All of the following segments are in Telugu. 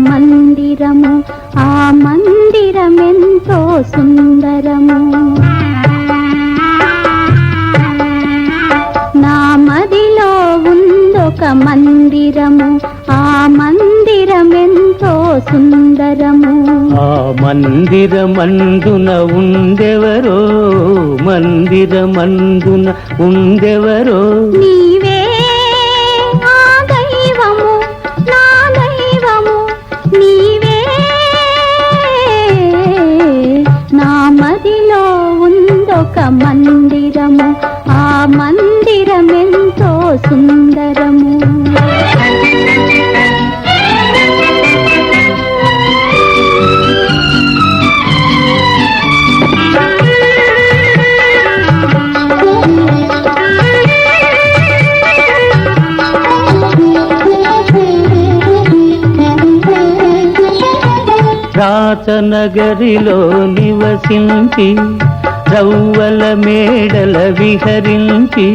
మందిరము ఆ మందిరమెంతో సుందరము. నా మదిలో ఉందొక మందిరము ఆ మందిరమెంతో సుందరము. ఆ మందిరమందున ఉండెవరో మందిరమందున ఉండెవరో నీవే రాచనగరిలో నివసించి రవ్వల మేడల విహరించి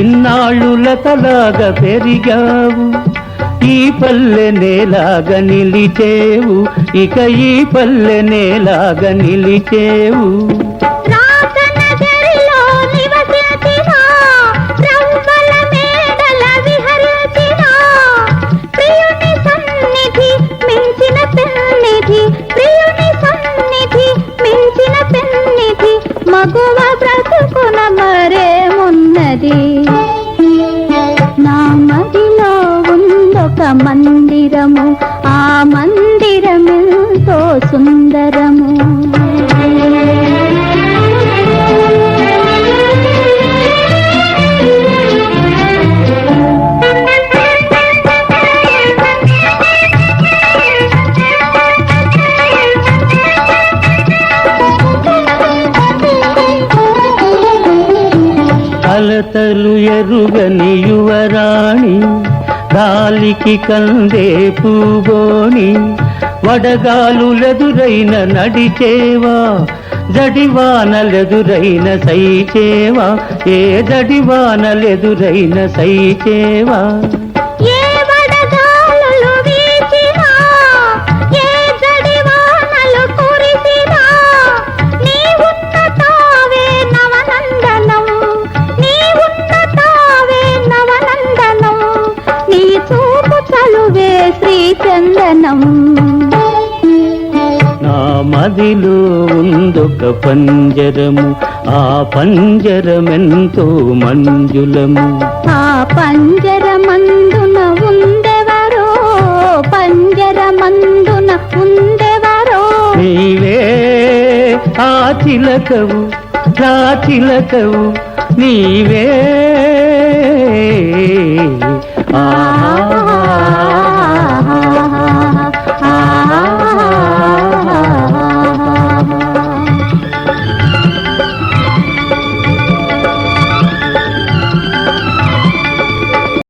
ఇన్నాళ్ళులతలాగా పెరిగావు. ఈ పల్లె నేలాగా నిలిచేవు ఇక ఈ పల్లె నేలాగా నిలిచేవు. మగువ బ్రతుకున మరేమున్నది నా మదిలో ఉందొక మందిరము ఆ మందిరమెంతో సుందరము. అలతలు ఎరుగని యువరాణి గాలికి కందే పూగోని వడగాలులెదురైన నడిచేవా జడివానలెదురైన సైచేవా ఏ జడివానలెదురైన సైచేవా? శ్రీచందనం నా మదిలో ఉందొక పంజరము ఆ పంజరమెంతో మంజులము. ఆ పంజరమందున ఉండెవరో పంజరమందున ఉండెవరో. నీవే ఆ చిలకవు నా చిలకవు నీవే ఆ